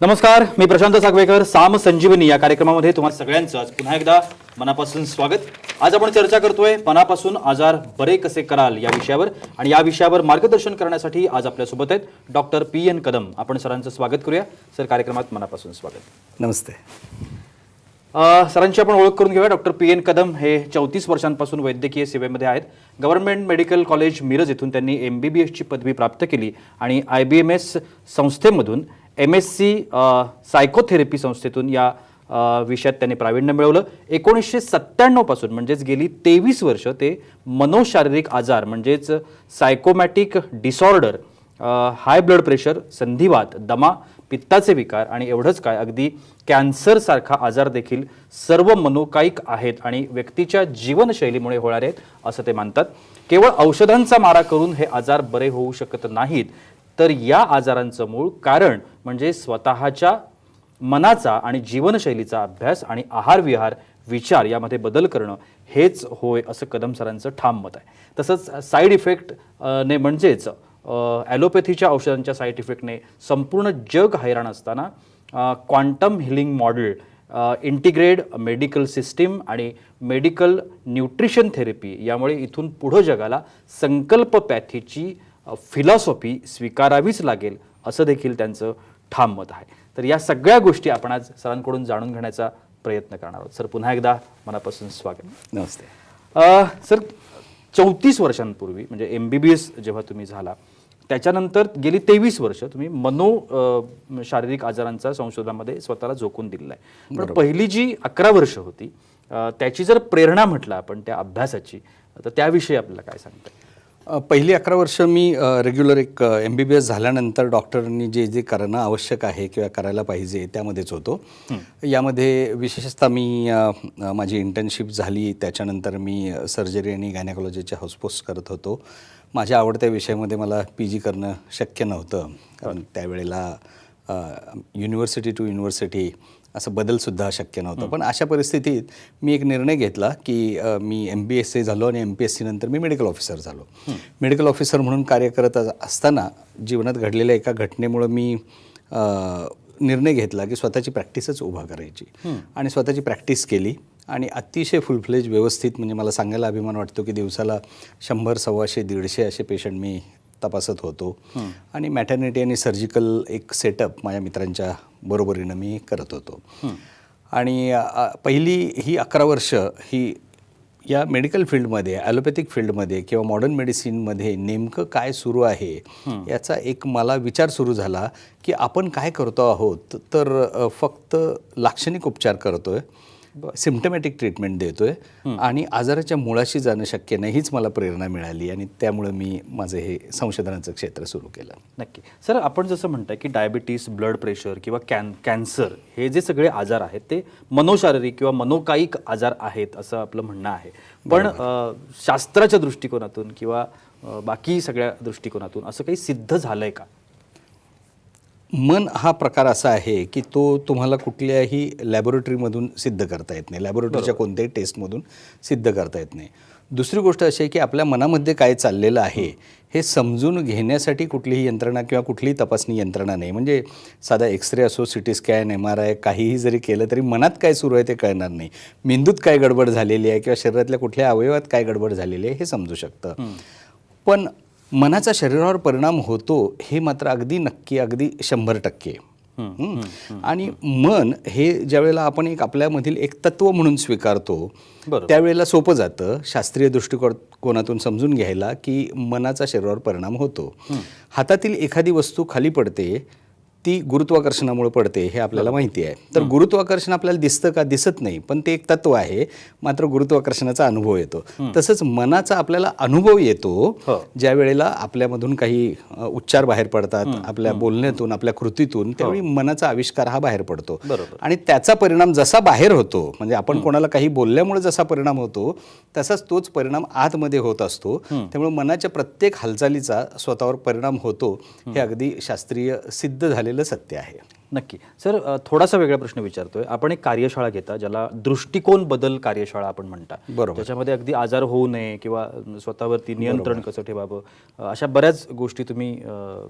नमस्कार मी प्रशांत सागवेकर साम संजीवनी या कार्यक्रमामध्ये तुम्हा सगळ्यांचं आज पुन्हा एकदा मनापासून स्वागत. आज आपण चर्चा करतोय मनापासून आजार बरे कसे कराल या विषयावर आणि या विषयावर मार्गदर्शन करण्यासाठी आज आपल्यासोबत आहेत डॉक्टर पी एन कदम. आपण सरांचं स्वागत करूया. सर कार्यक्रमात मनापासून स्वागत. नमस्ते. सरांची आपण ओळख करून घेऊया. डॉक्टर पी एन कदम हे चौतीस वर्षांपासून वैद्यकीय सेवेमध्ये आहेत. गव्हर्नमेंट मेडिकल कॉलेज मिरज येथून त्यांनी एम बी बी एसची पदवी प्राप्त केली आणि आय बी एम एस संस्थेमधून एम एस सी सायकोथेरपी संस्थेतून या विषयात त्यांनी प्रावीण्य मिळवलं. एकोणीसशे सत्त्याण्णवपासून म्हणजेच गेली तेवीस वर्ष ते मनोशारीरिक आजार म्हणजेच psychosomatic disorder high blood pressure संधिवात दमा पित्ताचे विकार आणि एवढंच काय अगदी कॅन्सरसारखा आजार देखील सर्व मनोकायिक आहेत आणि व्यक्तीच्या जीवनशैलीमुळे होणार आहेत असं ते मानतात. केवळ औषधांचा मारा करून हे आजार बरे होऊ शकत नाहीत तर या आजारांचं मूळ कारण म्हणजे स्वतःच्या मनाचा आणि जीवनशैलीचा अभ्यास आणि आहार विहार विचार यामध्ये बदल करणं हेच होय असं कदम सरांचं ठाम मत आहे. तसंच साईड इफेक्ट ने म्हणजेच ॲलोपॅथीच्या औषधांच्या साईड इफेक्टने संपूर्ण जग हैराण असताना quantum healing model integrated medical system आणि मेडिकल न्यूट्रिशन थेरपी यामुळे इथून पुढं जगाला संकल्पपॅथीची फिलॉसॉफी स्वीकारावीच लागेल असं देखील त्यांचं ठाम मत आहे. तर या सगळ्या गोष्टी आपण आज सरांकडून जाणून घेण्याचा प्रयत्न करणार आहोत. सर पुन्हा एकदा मनापासून स्वागत. नमस्ते. अ, सर चौतीस वर्षांपूर्वी म्हणजे एम बी बी एस जेव्हा तुम्ही झाला त्याच्यानंतर गेली तेवीस वर्ष तुम्ही मनो शारीरिक आजारांचा संशोधनामध्ये स्वतःला झोकून दिलेला आहे. पण पहिली जी अकरा वर्ष होती त्याची जर प्रेरणा म्हटलं आपण त्या अभ्यासाची तर त्याविषयी आपल्याला काय सांगता पहिली अकरा वर्ष मी रेग्युलर एक एम बी बी एस झाल्यानंतर डॉक्टरांनी जे जे करणं आवश्यक आहे किंवा करायला पाहिजे त्यामध्येच होतो. यामध्ये विशेषतः मी माझी इंटर्नशिप झाली त्याच्यानंतर मी सर्जरी आणि गायनेकॉलॉजीचे हाऊसपोस्ट करत होतो. माझ्या आवडत्या विषयामध्ये मला पी जी करणं शक्य नव्हतं. कारण त्यावेळेला युनिव्हर्सिटी टू युनिव्हर्सिटी असं बदलसुद्धा शक्य नव्हतं. पण अशा परिस्थितीत मी एक निर्णय घेतला की मी एम बी एस सी झालो आणि एम पी एस सी नंतर मी मेडिकल ऑफिसर झालो. मेडिकल ऑफिसर म्हणून कार्य करत अस- असताना जीवनात घडलेल्या एका घटनेमुळं मी निर्णय घेतला की स्वतःची प्रॅक्टिसच उभा करायची. आणि स्वतःची प्रॅक्टिस केली आणि अतिशय फुलफ्लेज व्यवस्थित म्हणजे मला सांगायला अभिमान वाटतो की दिवसाला शंभर सव्वाशे दीडशे असे पेशंट मी तपासत होतो. आणि मॅटर्निटी आणि सर्जिकल एक सेटअप माझ्या मित्रांच्या बरोबरीनं मी करत होतो. आणि पहिली ही अकरा वर्ष ही या मेडिकल फील्डमध्ये ॲलोपॅथिक फील्डमध्ये किंवा मॉडर्न मेडिसिनमध्ये नेमकं काय सुरू आहे याचा एक मला विचार सुरू झाला की आपण काय करतो आहोत? तर फक्त लाक्षणिक उपचार करतोय. सिम्टमॅटिक ट्रीटमेंट देतोय आणि आजाराच्या मुळाशी जाणं शक्य नाही हीच मला प्रेरणा मिळाली आणि त्यामुळं मी माझं हे संशोधनाचं क्षेत्र सुरू केलं. नक्की. सर आपण जसं म्हणताय की डायबिटीस ब्लड प्रेशर किंवा कॅन कॅन्सर हे जे सगळे आजार आहेत ते मनोशारीरिक किंवा मनोकायिक आजार आहेत असं आपलं म्हणणं आहे. पण शास्त्राच्या दृष्टिकोनातून किंवा बाकी सगळ्या दृष्टिकोनातून असं काही सिद्ध झालंय का? मन हा प्रकार असा आहे की तो तुम्हाला कुठल्याही लॅबोरेटरीमधून सिद्ध करता येत नाही. लॅबोरेटरीच्या कोणत्याही टेस्टमधून सिद्ध करता येत नाही. दुसरी गोष्ट अशी आहे की आपल्या मनामध्ये काय चाललेलं आहे हे. समजून घेण्यासाठी कुठलीही यंत्रणा किंवा कुठलीही तपासणी यंत्रणा नाही. म्हणजे साधा एक्सरे असो C T scan M R I काहीही जरी केलं तरी मनात काय सुरू आहे ते कळणार नाही. मेंदूत काय गडबड झालेली आहे किंवा शरीरातल्या कुठल्या अवयवात काय गडबड झालेली आहे हे समजू शकतं. पण मनाचा शरीरावर परिणाम होतो हे मात्र अगदी नक्की अगदी शंभर टक्के? आणि मन हे ज्यावेळेला आपण एक आपल्यामधील एक तत्व म्हणून स्वीकारतो. त्यावेळेला सोपं जातं शास्त्रीय दृष्टिकोनातून समजून घ्यायला की मनाचा शरीरावर परिणाम होतो हातातील एखादी वस्तू खाली पडते ती गुरुत्वाकर्षणामुळे पडते हे आपल्याला माहिती आहे. तर गुरुत्वाकर्षण आपल्याला दिसतं का? दिसत नाही. पण ते एक तत्व आहे. मात्र गुरुत्वाकर्षणाचा अनुभव येतो. तसंच मनाचा आपल्याला अनुभव येतो हो. ज्या वेळेला आपल्यामधून काही उच्चार बाहेर पडतात आपल्या बोलण्यातून आपल्या कृतीतून त्यावेळी मनाचा आविष्कार हा बाहेर पडतो. आणि त्याचा परिणाम जसा बाहेर होतो म्हणजे आपण कोणाला काही बोलल्यामुळे जसा परिणाम होतो तसाच तोच परिणाम आतमध्ये होत असतो. त्यामुळे मनाच्या प्रत्येक हालचालीचा स्वतःवर परिणाम होतो हे अगदी शास्त्रीय सिद्ध झालेलं सत्य आहे. नक्की. सर थोडासा वेगळा प्रश्न विचारतोय. आपण एक कार्यशाळा घेता ज्याला दृष्टिकोन बदल कार्यशाळा आपण म्हणता. बरोबर. त्याच्यामध्ये अगदी आजार होऊ नये किंवा स्वतःवरती नियंत्रण कसं ठेवावं अशा बऱ्याच गोष्टी तुम्ही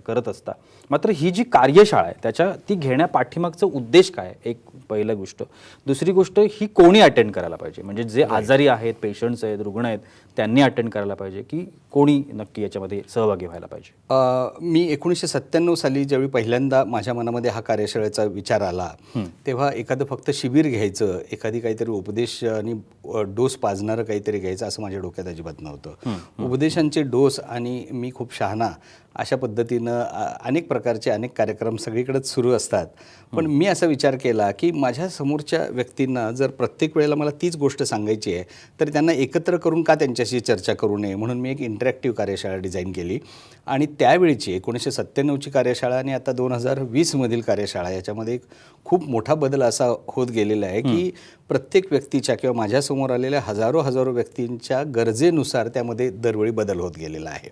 करत असता. मात्र ही जी कार्यशाळा आहे त्याच्या ती घेण्या पाठीमागचा उद्देश काय? एक पहिलं गोष्ट. दुसरी गोष्ट ही कोणी अटेंड करायला पाहिजे? म्हणजे जे आजारी आहेत पेशंट्स आहेत रुग्ण आहेत त्यांनी अटेंड करायला पाहिजे की कोणी नक्की याच्यामध्ये सहभागी व्हायला पाहिजे? मी एकोणीसशे सत्त्याण्णव साली ज्यावेळी पहिल्यांदा माझ्या मनामध्ये हा कार्यशाळेचा विचार आला तेव्हा एखादं फक्त शिबिर घ्यायचं एखादी काहीतरी उपदेश आणि डोस पाजणारं काहीतरी घ्यायचं असं माझ्या डोक्यात अजिबात नव्हतं. उपदेशांचे डोस आणि मी खूप शहाणा अशा पद्धतीनं अनेक प्रकारचे अनेक कार्यक्रम सगळीकडेच सुरू असतात. पण मी असा विचार केला की माझ्या समोरच्या व्यक्तींना जर प्रत्येक वेळेला मला तीच गोष्ट सांगायची आहे तर त्यांना एकत्र करून का त्यांच्याशी चर्चा करू नये? म्हणून मी एक इंटरॅक्टिव्ह कार्यशाळा डिझाईन केली. आणि त्यावेळीची एकोणीसशे सत्त्याण्णवची कार्यशाळा आणि आता दोन हजार वीसमधील कार्यशाळा याच्यामध्ये एक खूप मोठा बदल असा होत गेलेला आहे की प्रत्येक व्यक्तीच्या किंवा माझ्यासमोर आलेल्या हजारो हजारो व्यक्तींच्या गरजेनुसार त्यामध्ये दरवेळी बदल होत गेलेला आहे.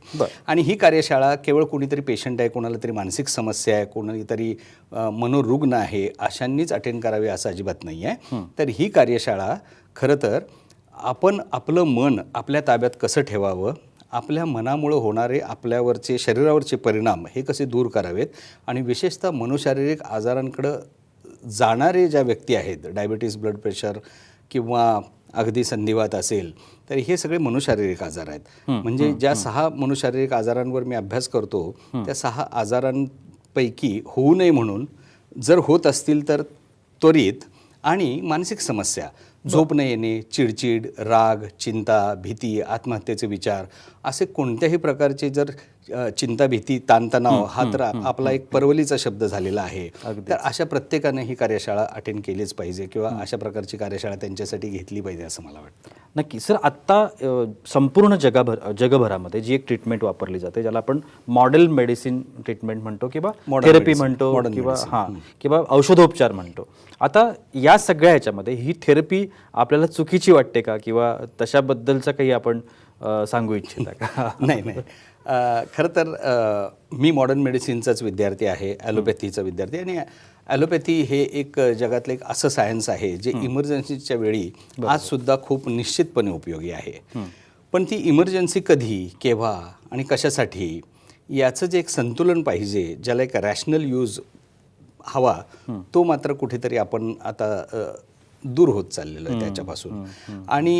आणि ही कार्यशाळा केवळ कोणीतरी पेशंट आहे कोणाला तरी मानसिक समस्या आहे कोणीतरी मनोरुग्ण आहे अशांनीच अटेंड करावे असं अजिबात नाही आहे. तर ही कार्यशाळा खरं तर आपण आपलं मन आपल्या ताब्यात कसं ठेवावं आपल्या मनामुळं होणारे आपल्यावरचे शरीरावरचे परिणाम हे कसे दूर करावेत आणि विशेषतः मनोशारीरिक आजारांकडं जाणारे ज्या व्यक्ती आहेत डायबिटीस ब्लड प्रेशर किंवा अगदी संधिवात असेल तर हे सगळे मनुशारीरिक आजार आहेत. म्हणजे ज्या सहा मनुशारीरिक आजारांवर मी अभ्यास करतो त्या सहा आजारांपैकी होऊ नये म्हणून जर होत असतील तर त्वरित आणि मानसिक समस्या झोप न येणे चिडचिड राग चिंता भीती आत्महत्येचे विचार असे कोणत्याही प्रकारचे जर चिंता भीती ताणतणाव हा तर आपला एक परवलीचा शब्द झालेला आहे. तर अशा प्रत्येकाने ही कार्यशाळा अटेंड केलीच पाहिजे किंवा अशा प्रकारची कार्यशाळा त्यांच्यासाठी घेतली पाहिजे असं मला वाटतं. नक्की. सर आत्ता संपूर्ण जगाभर जगभरामध्ये जी एक ट्रीटमेंट वापरली जाते ज्याला आपण मॉडेल मेडिसिन ट्रीटमेंट म्हणतो किंवा थेरपी म्हणतो किंवा. हां किंवा औषधोपचार म्हणतो. आता या सगळ्या ह्याच्यामध्ये ही थेरपी आपल्याला चुकीची वाटते का? किंवा तशाबद्दलचं काही आपण सांगू इच्छिता का? नाही नाही. खरं तर मी मॉडर्न मेडिसिनचाच विद्यार्थी आहे ॲलोपॅथीचा विद्यार्थी आणि ॲलोपॅथी हे एक जगातलं एक असं सायन्स आहे जे इमर्जन्सीच्या वेळी आजसुद्धा खूप निश्चितपणे उपयोगी आहे. पण ती इमर्जन्सी कधी केव्हा आणि कशासाठी याचं जे एक संतुलन पाहिजे ज्याला एक रॅशनल यूज हवा तो मात्र कुठेतरी आपण आता दूर होत चाललेलो आहे त्याच्यापासून. आणि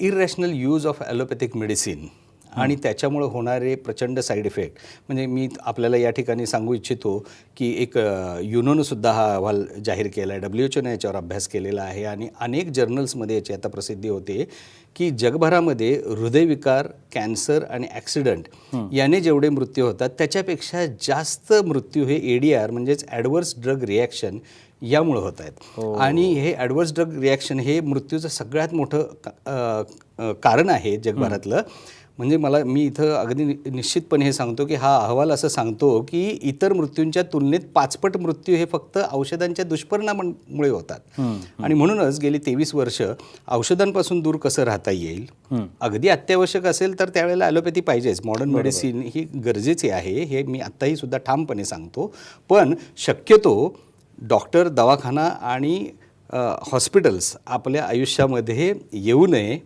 irrational use of allopathic medicine आणि त्याच्यामुळे होणारे प्रचंड साईड इफेक्ट म्हणजे मी आपल्याला या ठिकाणी सांगू इच्छितो की एक अ, युनोनं सुद्धा हा अहवाल जाहीर केला आहे डब्ल्यू एच ओने याच्यावर अभ्यास केलेला आहे आणि अनेक जर्नल्समध्ये याची आता प्रसिद्धी होते की जगभरामध्ये हृदयविकार कॅन्सर आणि ॲक्सिडंट याने जेवढे मृत्यू होतात त्याच्यापेक्षा जास्त मृत्यू हे ए डी आर म्हणजेच ॲडवर्स ड्रग रिॲक्शन यामुळे होत आहेत. आणि हे ॲडवर्स ड्रग रिॲक्शन हे मृत्यूचं सगळ्यात मोठं कारण आहे जगभरातलं. म्हणजे मला मी इथं अगदी निश्चितपणे हे सांगतो की हा अहवाल असं सांगतो की इतर मृत्यूंच्या तुलनेत पाचपट मृत्यू हे फक्त औषधांच्या दुष्परिणामांमुळे होतात. आणि म्हणूनच गेली तेवीस वर्ष औषधांपासून दूर कसं राहता येईल? अगदी अत्यावश्यक असेल तर त्यावेळेला ॲलोपॅथी पाहिजेच. मॉडर्न मेडिसिन ही गरजेची आहे हे मी आत्ताही सुद्धा ठामपणे सांगतो. पण शक्यतो डॉक्टर दवाखाना आणि हॉस्पिटल्स आपल्या आयुष्यामध्ये येऊ नये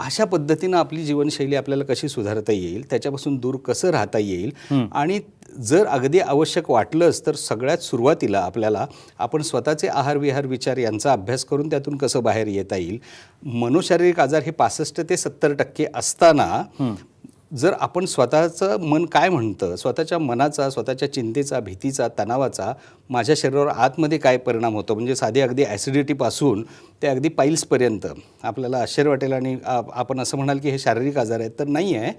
अशा पद्धतीनं आपली जीवनशैली आपल्याला कशी सुधारता येईल त्याच्यापासून दूर कसं राहता येईल आणि जर अगदी आवश्यक वाटलंच तर सगळ्यात सुरुवातीला आपल्याला आपण स्वतःचे आहार विहार विचार यांचा अभ्यास करून त्यातून कसं बाहेर येता येईल. मनोशारीरिक आजार हे पासष्ट ते सत्तर टक्के असताना जर आपण स्वतःचं मन काय म्हणतं स्वतःच्या मनाचा स्वतःच्या चिंतेचा भीतीचा तणावाचा माझ्या शरीरावर आतमध्ये काय परिणाम होतो? म्हणजे साधी अगदी ॲसिडिटीपासून ते अगदी पाईल्सपर्यंत. आपल्याला आश्चर्य वाटेल आणि आपण असं म्हणाल की हे शारीरिक आजार आहेत तर नाही आहे.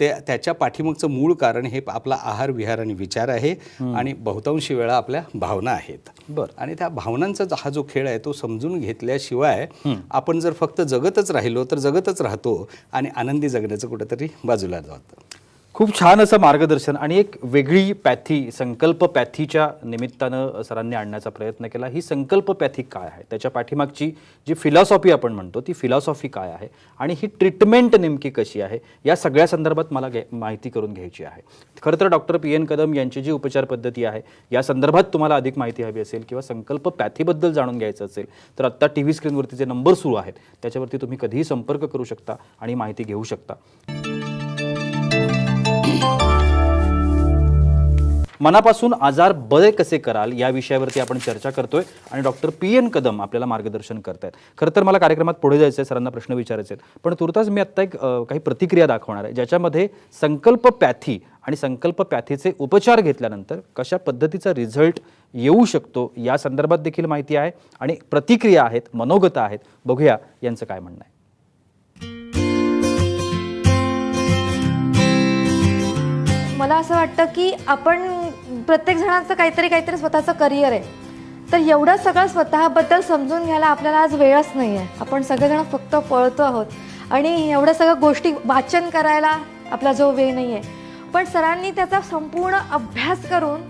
ते त्याच्या पाठीमागचं मूळ कारण हे आपला आहार विहार आणि विचार आहे आणि बहुतांशी वेळा आपल्या भावना आहेत. बरं. आणि त्या भावनांचा हा जो खेळ आहे तो समजून घेतल्याशिवाय आपण जर फक्त जगतच राहिलो तर जगतच राहतो आणि आनंदी जगण्याचं कुठेतरी बाजूला जातं. खूप छान असं मार्गदर्शन आणि एक वेगळी पॅथी संकल्प पॅथीच्या निमित्तानं सरांनी आणण्याचा प्रयत्न केला. ही संकल्प पॅथी काय आहे? त्याच्या पाठीमागची जी फिलॉसॉफी आपण म्हणतो ती फिलॉसॉफी काय आहे? आणि ही ट्रीटमेंट नेमकी कशी आहे? या सगळ्या संदर्भात मला घे माहिती करून घ्यायची आहे. खरं तर डॉक्टर पी एन कदम यांची जी उपचार पद्धती आहे या संदर्भात तुम्हाला अधिक माहिती हवी असेल किंवा संकल्प पॅथीबद्दल जाणून घ्यायचं असेल तर आत्ता टी व्ही स्क्रीनवरती जे नंबर सुरू आहेत त्याच्यावरती तुम्ही कधीही संपर्क करू शकता आणि माहिती घेऊ शकता. मनापासून आजार बरे कसे कराल या विषयावरती आपण चर्चा करतोय आणि डॉक्टर पी एन कदम आपल्याला मार्गदर्शन करतायत. खरं तर मला कार्यक्रमात पुढे जायचं आहे सरांना प्रश्न विचारायचे आहेत. पण तुर्तास मी आत्ता एक काही प्रतिक्रिया दाखवणार आहे ज्याच्यामध्ये संकल्प पॅथी आणि संकल्प पॅथीचे उपचार घेतल्यानंतर कशा पद्धतीचा रिझल्ट येऊ शकतो या संदर्भात देखील माहिती आहे आणि प्रतिक्रिया आहेत मनोगत आहेत. बघूया यांचं काय म्हणणं आहे. मला असं वाटतं की आपण प्रत्येक जणांचं काहीतरी काहीतरी स्वतःचं करिअर आहे. तर एवढं सगळं स्वतःबद्दल समजून घ्यायला आपल्याला आज वेळच नाही आहे आपण सगळेजण फक्त पळतो आहोत. आणि एवढ्या सगळ्या गोष्टी वाचन करायला आपला जो वेळ नाही आहे पण सरांनी त्याचा संपूर्ण अभ्यास करून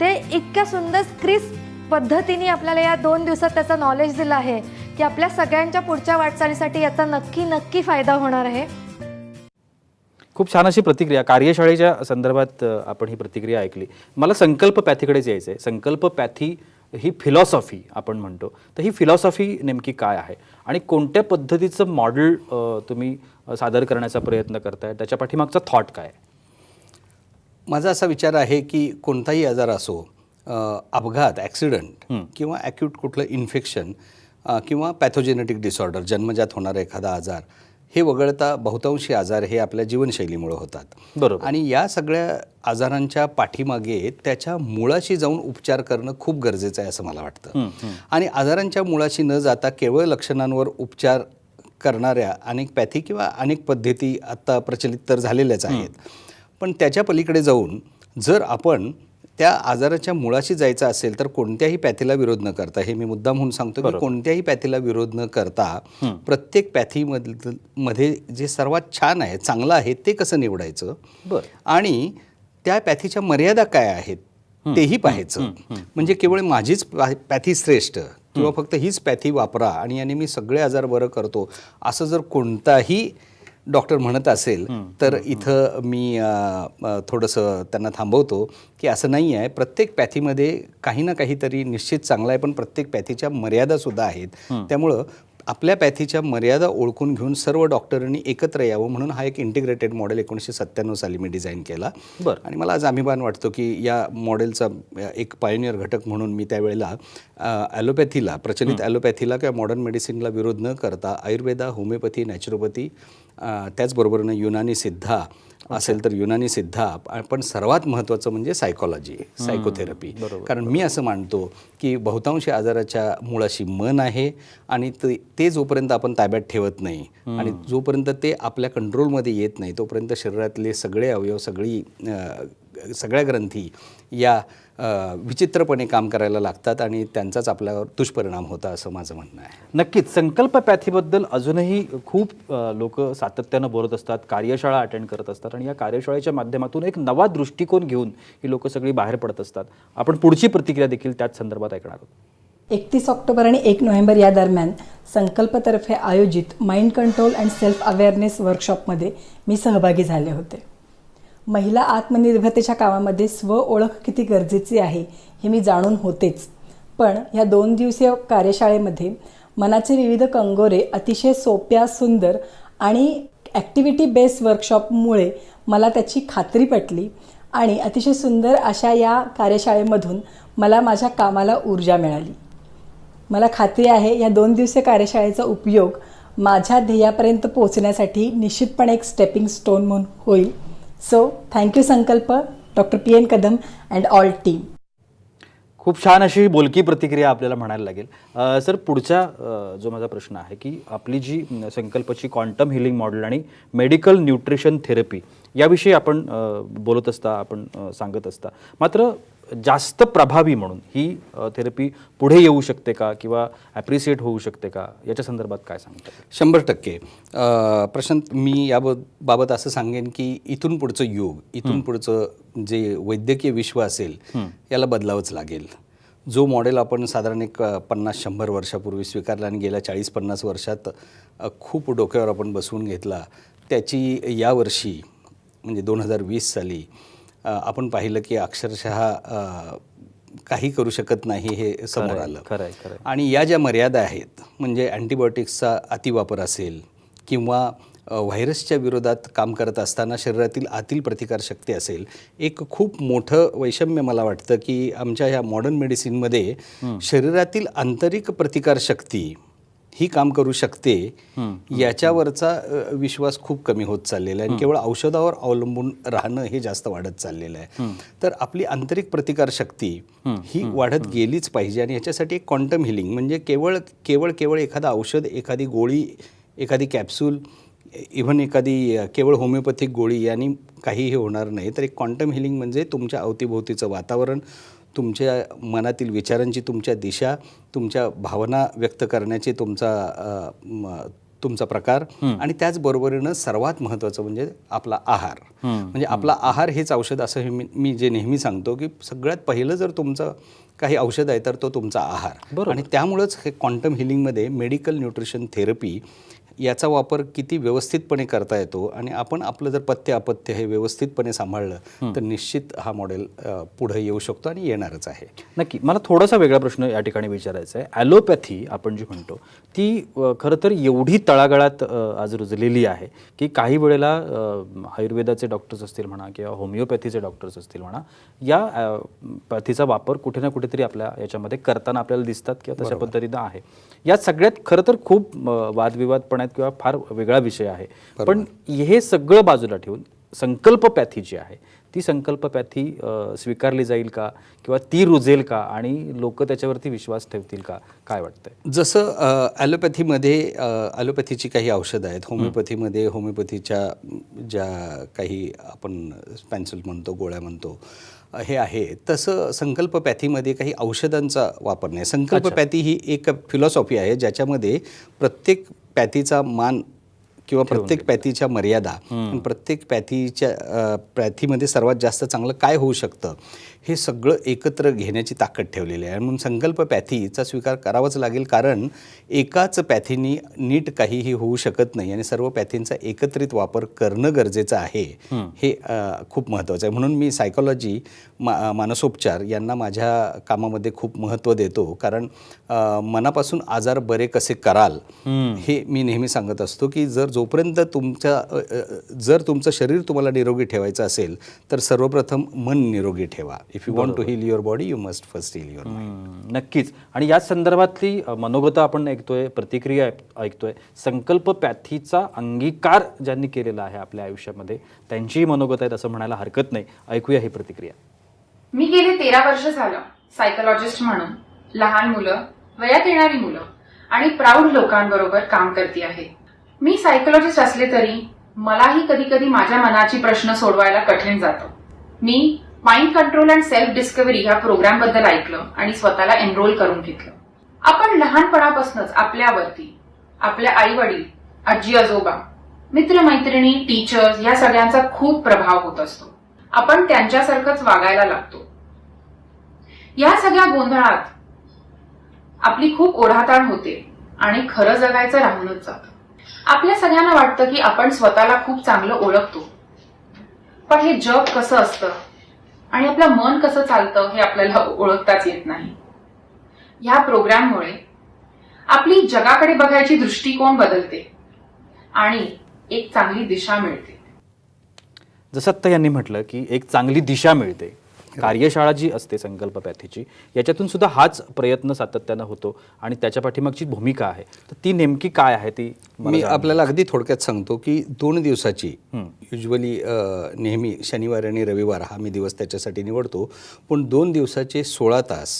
ते इतक्या सुंदर क्रिस्प पद्धतीने आपल्याला या दोन दिवसात त्याचं नॉलेज दिलं आहे की आपल्या सगळ्यांच्या पुढच्या वाटचालीसाठी याचा नक्की नक्की फायदा होणार आहे. खूप छान अशी प्रतिक्रिया. कार्यशाळेच्या संदर्भात आपण ही प्रतिक्रिया ऐकली. मला संकल्प पॅथीकडेच यायचं आहे संकल्प पॅथी ही फिलॉसॉफी आपण म्हणतो. तर ही फिलॉसॉफी नेमकी काय आहे? आणि कोणत्या पद्धतीचं मॉडेल तुम्ही सादर करण्याचा प्रयत्न करताय? त्याच्या पाठीमागचा थॉट काय माझा असा विचार आहे की कोणताही आजार असो अपघात ॲक्सिडंट किंवा ॲक्यूट कुठलं इन्फेक्शन किंवा पॅथोजेनेटिक डिसऑर्डर जन्मजात होणारा एखादा आजार हे वगळता बहुतांशी आजार हे आपल्या जीवनशैलीमुळे होतात. बरोबर. आणि या सगळ्या आजारांच्या पाठीमागे त्याच्या मुळाशी जाऊन उपचार करणं खूप गरजेचं आहे असं मला वाटतं. आणि आजारांच्या मुळाशी न जाता केवळ लक्षणांवर उपचार करणाऱ्या अनेक पॅथी किंवा अनेक पद्धती आत्ता प्रचलित तर झालेल्याच आहेत. पण त्याच्या पलीकडे जाऊन जर आपण त्या आजाराच्या मुळाशी जायचं असेल तर कोणत्याही पॅथीला विरोध न करता हे मी मुद्दाम म्हणून सांगतो की कोणत्याही पॅथीला विरोध न करता प्रत्येक पॅथीमधलं मध्ये जे सर्वात छान आहे चांगलं आहे ते कसं निवडायचं? आणि त्या पॅथीच्या मर्यादा काय आहेत तेही पाहायचं. म्हणजे केवळ माझीच पॅथी श्रेष्ठ किंवा फक्त हीच पॅथी वापरा आणि याने मी सगळे आजार बरं करतो असं जर कोणताही डॉक्टर म्हणत असेल तर इथं मी थोडंसं त्यांना थांबवतो की असं नाही आहे. प्रत्येक पॅथीमध्ये काही ना काहीतरी निश्चित चांगलं आहे पण प्रत्येक पॅथीच्या मर्यादासुद्धा आहेत. त्यामुळं आपल्या पॅथीच्या मर्यादा ओळखून घेऊन सर्व डॉक्टरांनी एकत्र यावं म्हणून हा एक इंटिग्रेटेड मॉडेल एकोणीसशे सत्त्याण्णव साली मी डिझाईन केला. बरं. आणि मला आज अभिमान वाटतो की या मॉडेलचा एक पायोनियर घटक म्हणून मी त्यावेळेला ॲलोपॅथीला प्रचलित ॲलोपॅथीला किंवा मॉडर्न मेडिसिनला विरोध न करता आयुर्वेदा होमिओपॅथी नॅचरोपॅथी त्याचबरोबरीनं युनानी सिद्धा असेल तर युनानी सिद्धा पण सर्वात महत्त्वाचं म्हणजे सायकॉलॉजी सायकोथेरपी कारण मी असं मानतो की बहुतांशी आजाराच्या मुळाशी मन आहे आणि ते जोपर्यंत आपण ताब्यात ठेवत नाही आणि जोपर्यंत ते आपल्या कंट्रोलमध्ये येत नाही तोपर्यंत शरीरातले सगळे अवयव सगळी सगळ्या ग्रंथी या विचित्रपणे काम करायला लागतात आणि त्यांचाच आपल्यावर दुष्परिणाम होता असं माझं म्हणणं आहे. नक्कीच. संकल्प पॅथीबद्दल अजूनही खूप लोक सातत्यानं बोलत असतात कार्यशाळा अटेंड करत असतात आणि या कार्यशाळेच्या माध्यमातून एक नवा दृष्टिकोन घेऊन ही लोक सगळी बाहेर पडत असतात. आपण पुढची प्रतिक्रिया देखील त्याच संदर्भात ऐकणार आहोत. एकतीस ऑक्टोबर आणि एक नोव्हेंबर या दरम्यान संकल्पतर्फे आयोजित mind control and self awareness वर्कशॉपमध्ये मी सहभागी झाले होते. महिला आत्मनिर्भरतेच्या कामामध्ये स्व ओळख किती गरजेची आहे हे मी जाणून होतेच. पण ह्या दोन दिवसीय कार्यशाळेमध्ये मनाचे विविध कंगोरे अतिशय सोप्या सुंदर आणि ॲक्टिव्हिटी बेस्ड वर्कशॉपमुळे मला त्याची खात्री पटली आणि अतिशय सुंदर अशा या कार्यशाळेमधून मला माझ्या कामाला ऊर्जा मिळाली. मला खात्री आहे या दोन दिवसीय कार्यशाळेचा उपयोग माझ्या ध्येयापर्यंत पोहोचण्यासाठी निश्चितपणे एक स्टेपिंग स्टोन म्हणून होईल. So thank you Sankalp doctor P N Kadam and all team खूप छान अशी बोलकी प्रतिक्रिया आपल्याला म्हणायला लागेल. सर पुढचा जो माझा प्रश्न आहे की आपली जी संकल्पची क्वांटम हिलिंग मॉडेल आणि मेडिकल न्यूट्रिशन थेरपी याविषयी आपण बोलत असता आपण सांगत असता. मात्र जास्त प्रभावी म्हणून ही थेरपी पुढे येऊ शकते का किंवा ॲप्रिसिएट होऊ शकते का? याच्या संदर्भात काय सांगता शंभर टक्के. प्रशांत मी या बाबत असं सांगेन की इथून पुढचं युग इथून पुढचं जे वैद्यकीय विश्व असेल याला बदलावंच लागेल. जो मॉडेल आपण साधारण एक पन्नास शंभर वर्षापूर्वी स्वीकारला आणि गेल्या चाळीस पन्नास वर्षात खूप डोक्यावर आपण बसवून घेतला त्याची यावर्षी म्हणजे दोन हजार वीस साली आपण पाहिलं की अक्षरशः काही करू शकत नाही हे समोर आलं. आणि या ज्या मर्यादा आहेत म्हणजे अँटीबायोटिक्सचा अतिवापर असेल किंवा व्हायरसच्या विरोधात काम करत असताना शरीरातील आतील प्रतिकारशक्ती असेल एक खूप मोठं वैषम्य मला वाटतं की आमच्या ह्या मॉडर्न मेडिसिनमध्ये शरीरातील आंतरिक प्रतिकारशक्ती ही काम करू शकते याच्यावरचा विश्वास खूप कमी होत चाललेला आहे. आणि केवळ औषधावर अवलंबून राहणं हे जास्त वाढत चाललेलं आहे. तर आपली आंतरिक प्रतिकारशक्ती ही वाढत गेलीच पाहिजे. आणि याच्यासाठी एक क्वांटम हिलिंग म्हणजे केवळ केवळ केवळ एखादं औषध एखादी गोळी एखादी कॅप्सूल इव्हन एखादी केवळ होमिओपॅथिक गोळी यांनी काहीही होणार नाही. तर एक क्वांटम हिलिंग म्हणजे तुमच्या अवतीभोवतीचं वातावरण तुमच्या मनातील विचारांची तुमच्या दिशा तुमच्या भावना व्यक्त करण्याची तुमचा तुमचा प्रकार आणि त्याचबरोबरीनं सर्वात महत्त्वाचं म्हणजे आपला आहार. म्हणजे आपला आहार हेच औषध असं हे मी मी जे नेहमी सांगतो की सगळ्यात पहिलं जर तुमचं काही औषध आहे तर तो तुमचा आहार. आणि त्यामुळंच हे क्वांटम हिलिंगमध्ये मेडिकल न्यूट्रिशन थेरपी याचा वापर किती व्यवस्थितपणे करता येतो आणि आपण आपलं जर पथ्य अपथ्य हे व्यवस्थितपणे सांभाळलं तर निश्चित हा मॉडेल पुढे येऊ शकतो आणि येणारच आहे. नक्की. मला थोडासा वेगळा प्रश्न या ठिकाणी विचारायचा आहे. ॲलोपॅथी आपण जी म्हणतो ती खरं तर एवढी तळागाळात आज रुजलेली आहे की काही वेळेला आयुर्वेदाचे डॉक्टर्स असतील म्हणा किंवा होमिओपॅथीचे डॉक्टर्स असतील म्हणा या पॅथीचा वापर कुठे ना कुठेतरी आपल्या याच्यामध्ये करताना आपल्याला दिसतात किंवा तशा पद्धतीनं आहे. या सगळ्यात खरं तर खूप वादविवाद पण आहेत किंवा फार वेगळा विषय आहे. पण हे सगळं बाजूला ठेवून संकल्पपॅथी जी आहे ती संकल्पपॅथी अ, स्वीकारली जाईल का? किंवा ती रुजेल का? आणि लोक त्याच्यावरती विश्वास ठेवतील का? काय वाटतंय? जसं ॲलोपॅथीमध्ये ॲलोपॅथीची काही औषधं आहेत. होमिओपॅथीमध्ये होमिओपॅथीच्या ज्या काही आपण पेन्सिल म्हणतो गोळ्या म्हणतो हे आहे. तसं संकल्पपॅथीमध्ये काही औषधांचा वापर नाही. संकल्पपॅथी ही एक फिलॉसॉफी आहे ज्याच्यामध्ये प्रत्येक पॅथीचा मान किंवा प्रत्येक पॅथीच्या मर्यादा प्रत्येक पॅथीच्या पॅथीमध्ये सर्वात जास्त चांगलं काय होऊ शकतं? हे सगळं एकत्र घेण्याची ताकद ठेवलेली आहे. म्हणून संकल्प पॅथीचा स्वीकार करावाच लागेल कारण एकाच पॅथीनी नीट काहीही होऊ शकत नाही आणि सर्व पॅथींचा एकत्रित वापर करणं गरजेचं आहे. हे. खूप महत्त्वाचं आहे. म्हणून मी सायकोलॉजी मा मानसोपचार यांना माझ्या कामामध्ये खूप महत्त्व देतो. कारण मनापासून आजार बरे कसे कराल हे. मी नेहमी सांगत असतो की जर जोपर्यंत तुमच्या जर तुमचं शरीर तुम्हाला निरोगी ठेवायचं असेल तर सर्वप्रथम मन निरोगी ठेवा. If you want to heal your body you must first heal your hmm, नक्कीच. आणि याच संदर्भातली मनोगत आपण ऐकतोय प्रतिक्रिया ऐक- ऐकतोय संकल्प पॅथीचा अंगीकार ज्यांनी केलेला आहे आपल्या आयुष्यामध्ये त्यांचीही मनोगत आहेत असं म्हणायला हरकत नाही. ऐकूया ही प्रतिक्रिया. मी गेले तेरा वर्ष झालं सायकोलॉजिस्ट म्हणून. लहान मुलं वयात येणारी मुलं आणि प्रौढ लोकांबरोबर काम करते आहे. मी सायकोलॉजिस्ट असले तरी मलाही कधी कधी माझ्या मनाची प्रश्न सोडवायला कठीण जातं. मी mind control and self discovery ह्या प्रोग्रामबद्दल ऐकलं आणि स्वतःला एनरोल करून घेतलं. आपण लहानपणापासूनच आपल्यावरती आपल्या आई वडील आजी आजोबा मित्रमैत्रिणी टीचर्स या सगळ्यांचा खूप प्रभाव होत असतो. आपण त्यांच्यासारखंच वागायला लागतो. या सगळ्या गोंधळात आपली खूप ओढाताण होते आणि खरं जगायचं राहूनच जातं. आपल्या सगळ्यांना वाटतं की आपण स्वतःला खूप चांगलं ओळखतो. पण हे जग कसं असतं? आणि आपलं मन कसं चालतं हे आपल्याला ओळखताच येत नाही. ह्या प्रोग्राममुळे आपली जगाकडे बघायची दृष्टिकोन बदलते आणि एक चांगली दिशा मिळते. जसं आत्ता यांनी म्हटलं की एक चांगली दिशा मिळते. कार्यशाळा जी असते संकल्प पॅथीची याच्यातून सुद्धा हाच प्रयत्न सातत्यानं होतो आणि त्याच्या पाठीमागची भूमिका आहे. तर ती नेमकी काय आहे ती मी आपल्याला अगदी थोडक्यात सांगतो की दोन दिवसाची युजली नेहमी शनिवार आणि रविवार हा मी दिवस त्याच्यासाठी निवडतो. पण दोन दिवसाचे सोळा तास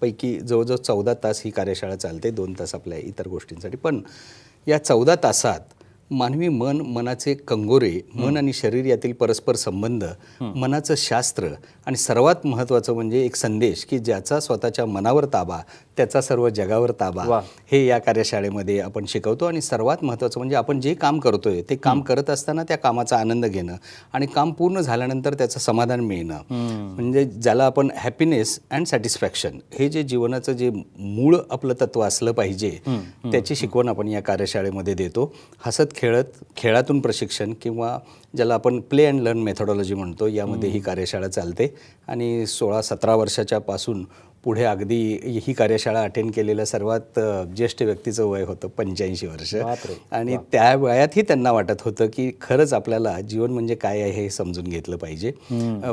पैकी जवळजवळ चौदा तास ही कार्यशाळा चालते दोन तास आपल्या इतर गोष्टींसाठी. पण या चौदा तासात मानवी मन मनाचे कंगोरे मन आणि शरीर यातील परस्पर संबंध मनाचं शास्त्र आणि सर्वात महत्त्वाचं म्हणजे एक संदेश की ज्याचा स्वतःच्या मनावर ताबा त्याचा सर्व जगावर ताबा. हे या कार्यशाळेमध्ये आपण शिकवतो. आणि सर्वात महत्त्वाचं म्हणजे आपण जे काम करतोय ते काम करत असताना त्या कामाचा आनंद घेणं आणि काम पूर्ण झाल्यानंतर त्याचं समाधान मिळणं. म्हणजे ज्याला आपण हॅपीनेस अँड सॅटिस्फॅक्शन हे जे जीवनाचं जे मूळ आपलं तत्व असलं पाहिजे त्याची शिकवण आपण या कार्यशाळेमध्ये देतो. हसत खेळत खेळातून प्रशिक्षण किंवा ज्याला आपण प्ले अँड लर्न मेथोडॉलॉजी म्हणतो यामध्ये ही कार्यशाळा चालते. आणि सोळा सतरा वर्षाच्या पासून पुढे अगदी ही कार्यशाळा अटेंड केलेल्या सर्वात ज्येष्ठ व्यक्तीचं वय होतं पंच्याऐंशी वर्ष. आणि त्या वयातही त्यांना वाटत होतं की खरंच आपल्याला जीवन म्हणजे काय आहे हे समजून घेतलं पाहिजे.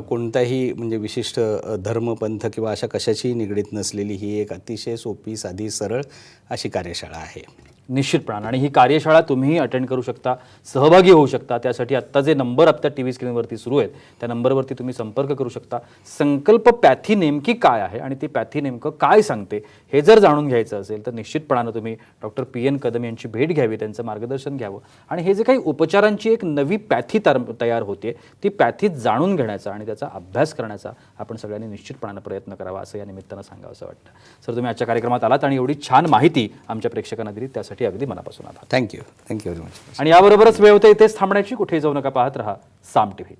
कोणताही म्हणजे विशिष्ट अ, धर्म पंथ किंवा अशा कशाशीही निगडीत नसलेली ही एक अतिशय सोपी साधी सरळ अशी कार्यशाळा आहे. निश्चितपणानं आणि ही कार्यशाळा तुम्हीही अटेंड करू शकता सहभागी होऊ शकता. त्यासाठी आत्ता जे नंबर आत्ता टी व्ही स्क्रीनवरती सुरू आहेत त्या नंबरवरती तुम्ही संपर्क करू शकता. संकल्प पॅथी नेमकी काय आहे आणि ती पॅथी नेमकं काय सांगते हे जर जाणून घ्यायचं असेल तर निश्चितपणानं तुम्ही डॉक्टर पी एन कदम यांची भेट घ्यावी त्यांचं मार्गदर्शन घ्यावं. आणि हे जे काही उपचारांची एक नवी पॅथी तर तयार होते ती पॅथी जाणून घेण्याचा आणि त्याचा अभ्यास करण्याचा आपण सगळ्यांनी निश्चितपणानं प्रयत्न करावा असं या निमित्तानं सांगावं असं वाटतं. सर तुम्ही आजच्या कार्यक्रमात आलात आणि एवढी छान माहिती आमच्या प्रेक्षकांना दिली त्यासाठी अगदी मनापासून आभार. थँक्यू थँक्यू व्हेरी मच आणि याबरोबरच वेळ होते इथेच थांबण्याची कुठेही जाऊ नका पाहत रहा साम टीव्ही.